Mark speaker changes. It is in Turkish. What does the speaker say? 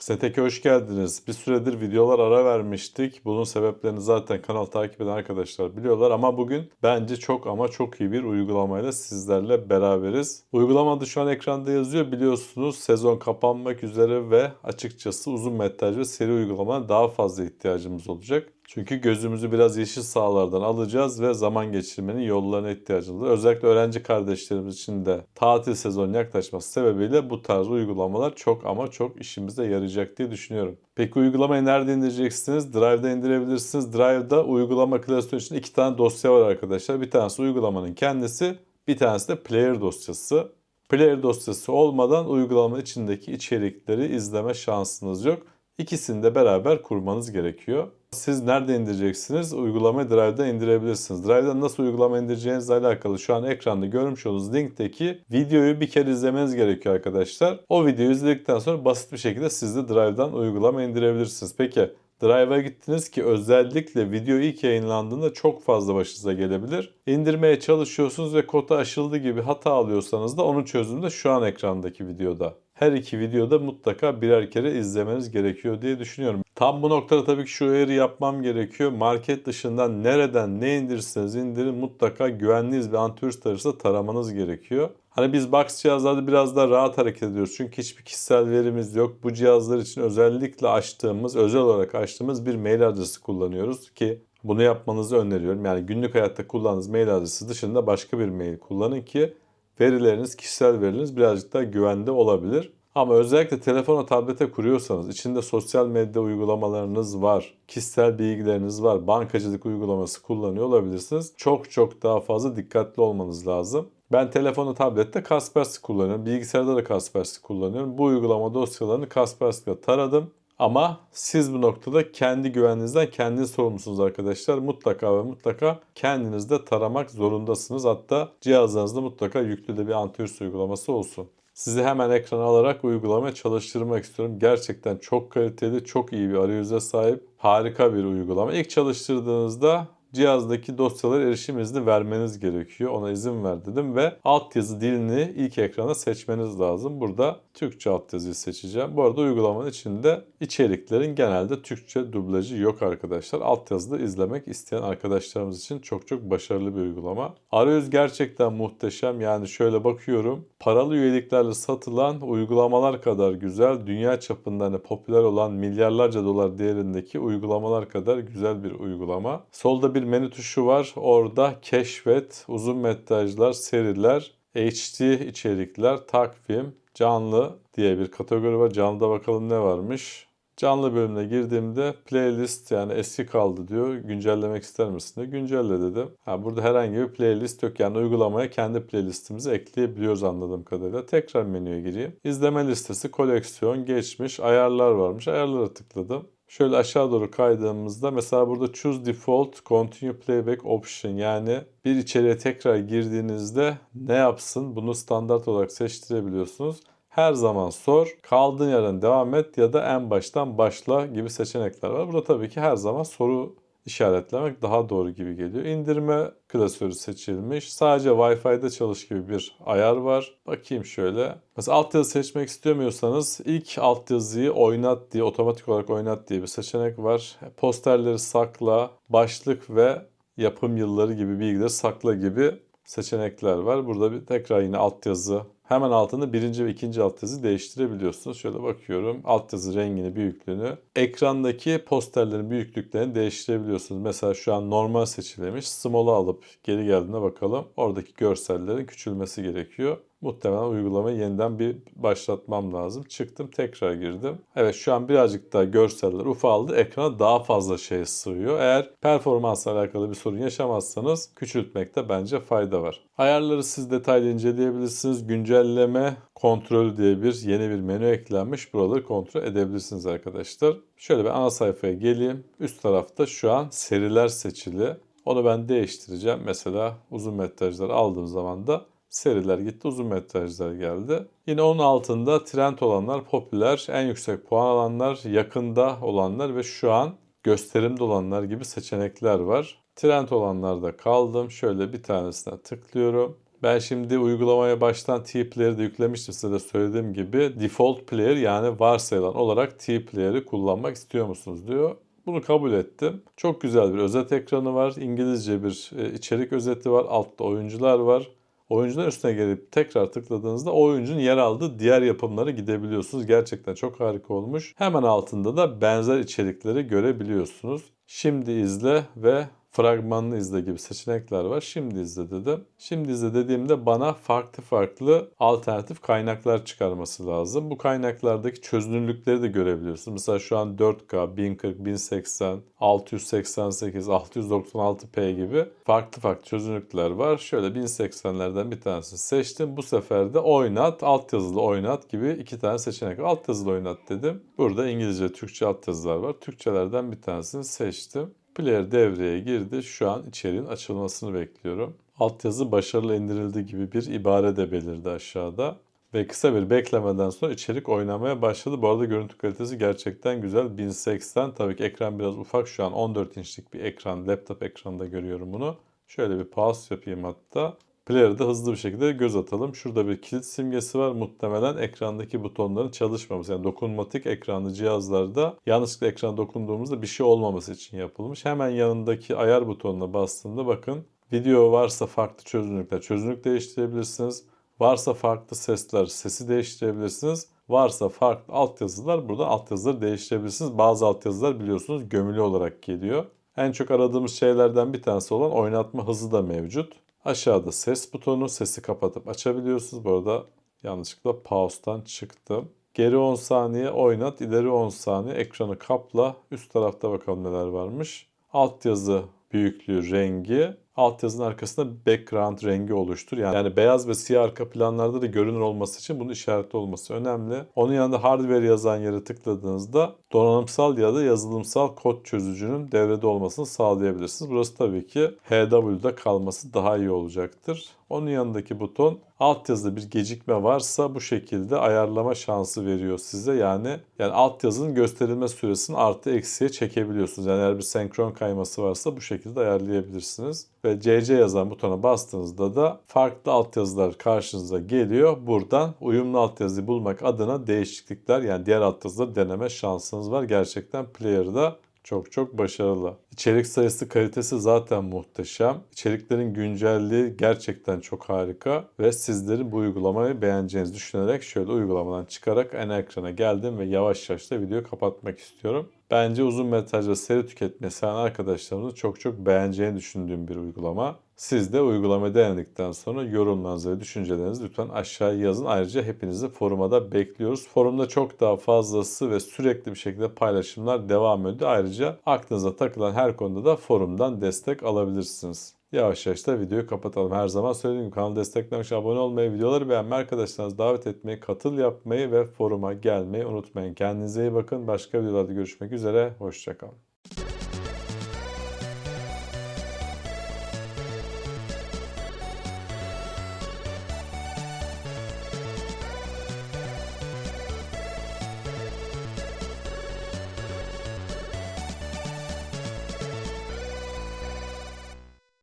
Speaker 1: Setek'e hoş geldiniz. Bir süredir videolar ara vermiştik. Bunun sebeplerini zaten kanal takip eden arkadaşlar biliyorlar ama bugün bence çok ama çok iyi bir uygulamayla sizlerle beraberiz. Uygulama da şu an ekranda yazıyor. Biliyorsunuz sezon kapanmak üzere ve açıkçası uzun metraj seri uygulamalara daha fazla ihtiyacımız olacak. Çünkü gözümüzü biraz yeşil sahalardan alacağız ve zaman geçirmenin yollarına ihtiyacımız var. Özellikle öğrenci kardeşlerimiz için de tatil sezonu yaklaşması sebebiyle bu tarz uygulamalar çok ama çok işimize yarayacak diye düşünüyorum. Peki uygulamayı nerede indireceksiniz? Drive'da indirebilirsiniz. Drive'da uygulama klasörü için iki tane dosya var arkadaşlar. Bir tanesi uygulamanın kendisi, bir tanesi de player dosyası. Player dosyası olmadan uygulamanın içindeki içerikleri izleme şansınız yok. İkisini de beraber kurmanız gerekiyor. Siz nerede indireceksiniz? Uygulamayı Drive'da indirebilirsiniz. Drive'da nasıl uygulama indireceğinizle alakalı şu an ekranda görmüş olduğunuz linkteki videoyu bir kere izlemeniz gerekiyor arkadaşlar. O videoyu izledikten sonra basit bir şekilde siz de Drive'dan uygulama indirebilirsiniz. Peki Drive'a gittiniz ki özellikle video ilk yayınlandığında çok fazla başınıza gelebilir. İndirmeye çalışıyorsunuz ve kota aşıldı gibi hata alıyorsanız da onun çözümü de şu an ekrandaki videoda. Her iki videoda mutlaka birer kere izlemeniz gerekiyor diye düşünüyorum. Tam bu noktada tabii ki şu uyarı yapmam gerekiyor. Market dışından nereden ne indirirseniz indirin mutlaka güvenliyiz ve antivirüs tararsa taramanız gerekiyor. Hani biz box cihazlarda biraz daha rahat hareket ediyoruz. Çünkü hiçbir kişisel verimiz yok. Bu cihazlar için özellikle açtığımız, özel olarak açtığımız bir mail adresi kullanıyoruz ki bunu yapmanızı öneriyorum. Yani günlük hayatta kullandığınız mail adresi dışında başka bir mail kullanın ki verileriniz, kişisel verileriniz birazcık daha güvende olabilir. Ama özellikle telefona, tablete kuruyorsanız, içinde sosyal medya uygulamalarınız var, kişisel bilgileriniz var, bankacılık uygulaması kullanıyor olabilirsiniz. Çok çok daha fazla dikkatli olmanız lazım. Ben telefonu, tablette Kaspersky kullanıyorum. Bilgisayarda da Kaspersky kullanıyorum. Bu uygulama dosyalarını Kaspersky'de taradım. Ama siz bu noktada kendi güveninizden kendiniz sorumlusunuz arkadaşlar. Mutlaka ve mutlaka kendiniz de taramak zorundasınız. Hatta cihazlarınızda mutlaka yüklü de bir antivirüs uygulaması olsun. Sizi hemen ekrana alarak uygulamaya çalıştırmak istiyorum. Gerçekten çok kaliteli, çok iyi bir arayüze sahip. Harika bir uygulama. İlk çalıştırdığınızda cihazdaki dosyalara erişim izni vermeniz gerekiyor. Ona izin ver dedim ve altyazı dilini ilk ekrana seçmeniz lazım. Burada Türkçe altyazıyı seçeceğim. Bu arada uygulamanın içinde içeriklerin genelde Türkçe dublajı yok arkadaşlar. Altyazıda izlemek isteyen arkadaşlarımız için çok çok başarılı bir uygulama. Arayüz gerçekten muhteşem. Yani şöyle bakıyorum. Paralı üyeliklerle satılan uygulamalar kadar güzel, dünya çapında hani popüler olan milyarlarca dolar değerindeki uygulamalar kadar güzel bir uygulama. Solda bir menü tuşu var. Orada keşfet, uzun metrajlar, seriler, HD içerikler, takvim, canlı diye bir kategori var. Canlıda bakalım ne varmış. Canlı bölümüne girdiğimde playlist yani eski kaldı diyor. Güncellemek ister misin diye. Güncelle dedim. Ha, burada herhangi bir playlist yok. Yani uygulamaya kendi playlistimizi ekleyebiliyoruz anladığım kadarıyla. Tekrar menüye gireyim. İzleme listesi, koleksiyon, geçmiş, ayarlar varmış. Ayarlara tıkladım. Şöyle aşağı doğru kaydığımızda mesela burada choose default continue playback option yani bir içeriğe tekrar girdiğinizde ne yapsın bunu standart olarak seçtirebiliyorsunuz. Her zaman sor, kaldığın yerden devam et ya da en baştan başla gibi seçenekler var. Burada tabii ki her zaman soru işaretlemek daha doğru gibi geliyor. İndirme klasörü seçilmiş. Sadece Wi-Fi'de çalış gibi bir ayar var. Bakayım şöyle. Mesela altyazı seçmek istemiyorsanız ilk altyazıyı oynat diye otomatik olarak oynat diye bir seçenek var. Posterleri sakla, başlık ve yapım yılları gibi bilgileri sakla gibi seçenekler var. Burada bir tekrar yine altyazı Hemen altında birinci ve ikinci altyazı değiştirebiliyorsunuz. Şöyle bakıyorum. Altyazı rengini, büyüklüğünü. Ekrandaki posterlerin büyüklüklerini değiştirebiliyorsunuz. Mesela şu an normal seçilmiş. Small'u alıp geri geldiğinde bakalım. Oradaki görsellerin küçülmesi gerekiyor. Muhtemelen uygulamayı yeniden bir başlatmam lazım. Çıktım tekrar girdim. Evet şu an birazcık daha görseller ufaldı. Ekrana daha fazla şey sığıyor. Eğer performansla alakalı bir sorun yaşamazsanız küçültmekte bence fayda var. Ayarları siz detaylı inceleyebilirsiniz. Güncelleme kontrolü diye bir yeni bir menü eklenmiş. Buraları kontrol edebilirsiniz arkadaşlar. Şöyle bir ana sayfaya geleyim. Üst tarafta şu an seriler seçili. Onu ben değiştireceğim. Mesela uzun metrajları aldığım zaman da seriler gitti, uzun metrajlar geldi. Yine onun altında trend olanlar, popüler, en yüksek puan alanlar, yakında olanlar ve şu an gösterimde olanlar gibi seçenekler var. Trend olanlarda kaldım. Şöyle bir tanesine tıklıyorum Ben şimdi uygulamaya baştan T-Player'ı yüklemiştim size de söylediğim gibi. Default player yani varsayılan olarak T-Player'ı kullanmak istiyor musunuz diyor. Bunu kabul ettim. Çok güzel bir özet ekranı var. İngilizce bir e, içerik özeti var. Altta oyuncular var. Oyuncuların üstüne gelip tekrar tıkladığınızda oyuncunun yer aldığı diğer yapımlara gidebiliyorsunuz. Gerçekten çok harika olmuş. Hemen altında da benzer içerikleri görebiliyorsunuz. Şimdi izle ve fragmanını izle gibi seçenekler var. Şimdi izle dedim. Şimdi izle dediğimde bana farklı farklı alternatif kaynaklar çıkarması lazım. Bu kaynaklardaki çözünürlükleri de görebiliyorsunuz. Mesela şu an 4K, 1040, 1080, 688, 696p gibi farklı farklı çözünürlükler var. Şöyle 1080'lerden bir tanesini seçtim. Bu sefer de oynat, altyazılı oynat gibi iki tane seçenek var. Altyazılı oynat dedim. Burada İngilizce, Türkçe altyazılar var. Türkçelerden bir tanesini seçtim. Player devreye girdi. Şu an içeriğin açılmasını bekliyorum. Altyazı başarılı indirildi gibi bir ibare de belirdi aşağıda. Ve kısa bir beklemeden sonra içerik oynamaya başladı. Bu arada görüntü kalitesi gerçekten güzel. 1080 tabii ki ekran biraz ufak. Şu an 14 inçlik bir ekran. Laptop ekranında görüyorum bunu. Şöyle bir pause yapayım hatta. Player'da hızlı bir şekilde göz atalım. Şurada bir kilit simgesi var. Muhtemelen ekrandaki butonların çalışmaması. Yani dokunmatik ekranlı cihazlarda yanlışlıkla ekrana dokunduğumuzda bir şey olmaması için yapılmış. Hemen yanındaki ayar butonuna bastığımda bakın video varsa farklı çözünürlükler çözünürlük değiştirebilirsiniz. Varsa farklı sesler sesi değiştirebilirsiniz. Varsa farklı altyazılar burada altyazıları değiştirebilirsiniz. Bazı altyazılar biliyorsunuz gömülü olarak geliyor. En çok aradığımız şeylerden bir tanesi olan oynatma hızı da mevcut. Aşağıda ses butonu, sesi kapatıp açabiliyorsunuz. Bu arada yanlışlıkla pause'tan çıktım. Geri 10 saniye oynat, ileri 10 saniye ekranı kapla. Üst tarafta bakalım neler varmış. Altyazı büyüklüğü, rengi. Altyazının arkasında background rengi oluştur. Yani, yani beyaz ve siyah arka planlarda da görünür olması için bunun işaretli olması önemli. Onun yanında hardware yazan yere tıkladığınızda donanımsal ya da yazılımsal kod çözücünün devrede olmasını sağlayabilirsiniz. Burası tabii ki HW'da kalması daha iyi olacaktır. Onun yanındaki buton altyazıda bir gecikme varsa bu şekilde ayarlama şansı veriyor size. Yani yani altyazının gösterilme süresini artı eksiye çekebiliyorsunuz. Yani eğer bir senkron kayması varsa bu şekilde ayarlayabilirsiniz. Ve CC yazan butona bastığınızda da farklı altyazılar karşınıza geliyor. Buradan uyumlu altyazıyı bulmak adına değişiklikler yani diğer altyazıları deneme şansınız var. Gerçekten player'da çok çok başarılı. İçerik sayısı kalitesi zaten muhteşem. İçeriklerin güncelliği gerçekten çok harika ve sizlerin bu uygulamayı beğeneceğinizi düşünerek şöyle uygulamadan çıkarak ana ekrana geldim ve yavaş yavaş da videoyu kapatmak istiyorum. Bence uzun metrajlı seri tüketmeyi seven arkadaşlarımızın çok çok beğeneceğini düşündüğüm bir uygulama. Siz de uygulamayı denedikten sonra yorumlarınızı ve düşüncelerinizi lütfen aşağıya yazın. Ayrıca hepinizi foruma da bekliyoruz. Forumda çok daha fazlası ve sürekli bir şekilde paylaşımlar devam ediyor. Ayrıca aklınıza takılan her konuda da forumdan destek alabilirsiniz. Yavaş yavaş da videoyu kapatalım. Her zaman söylediğim gibi kanalı desteklemek abone olmayı, videoları beğenmeyi, arkadaşlarınızı davet etmeyi, katıl yapmayı ve foruma gelmeyi unutmayın. Kendinize iyi bakın. Başka videolarda görüşmek üzere. Hoşçakalın.